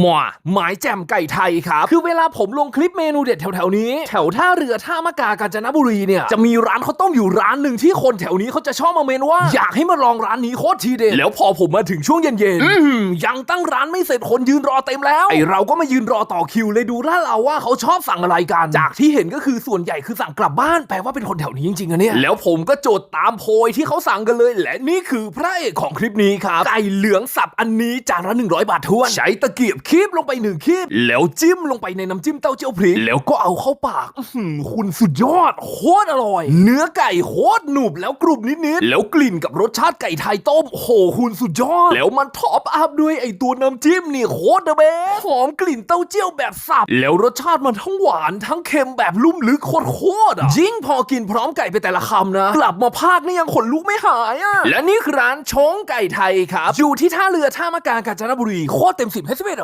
หม่าหมายแจ่มไก่ไทยครับ คือเวลาผมลงคลิปเมนูเด็ดแถวๆนี้ แถวท่าเรือท่ามะกากาญจนบุรีเนี่ย จะมีร้านข้าวต้มอยู่ร้านหนึ่งที่คนแถวนี้เขาจะชอบมาเมนว่า อยากให้มาลองร้านนี้โคตรทีเด็ดแล้วพอผมมาถึงช่วงเย็นๆอือหือยังตั้งร้านไม่เสร็จคนยืนรอเต็มแล้ว ไอเราก็มายืนรอต่อคิวเลยดูล่าดเราว่าเขาชอบสั่งอะไรกัน จากที่เห็นก็คือส่วนใหญ่คือสั่งกลับบ้านแปลว่าเป็นคนแถวนี้จริงๆอะเนี่ยแล้วผมก็โจทย์ตามโพยที่เขาสั่งกันเลย และนี่คือพระเอกของคลิปนี้ครับไก่เหลืองสับอันนี้จานละ100 บาททวนใช้ตะเกียบคีบลงไปหนึ่งคีบแล้วจิ้มลงไปในน้ำจิ้มเต้าเจี้ยวพริกแล้วก็เอาเข้าปากหือคุณสุดยอดโคตรอร่อย เนื้อไก่โคตรหนุบแล้วกรุบนิดๆแล้วกลิ่นกับรสชาติไก่ไทยต้มโหคุณสุดยอด แล้วมันท็อปอัพด้วยไอตัวน้ำจิ้มนี่โคตรเดอะเบสหอมกลิ่นเต้าเจี้ยวแบบสับแล้วรสชาติมันทั้งหวานทั้งเค็มแบบลุ่มลึกโคตรๆอะยิ่งพอกินพร้อมไก่ไปแต่ละคำนะ กลับมาภาคนี่ยังขนลุกไม่หายอะและนี่คือร้านชงไก่ไทยครับอยู่ที่ท่าเรือท่ามะกากาญจนบุรีโคตรเต็มสิบให้สิบเอ็ด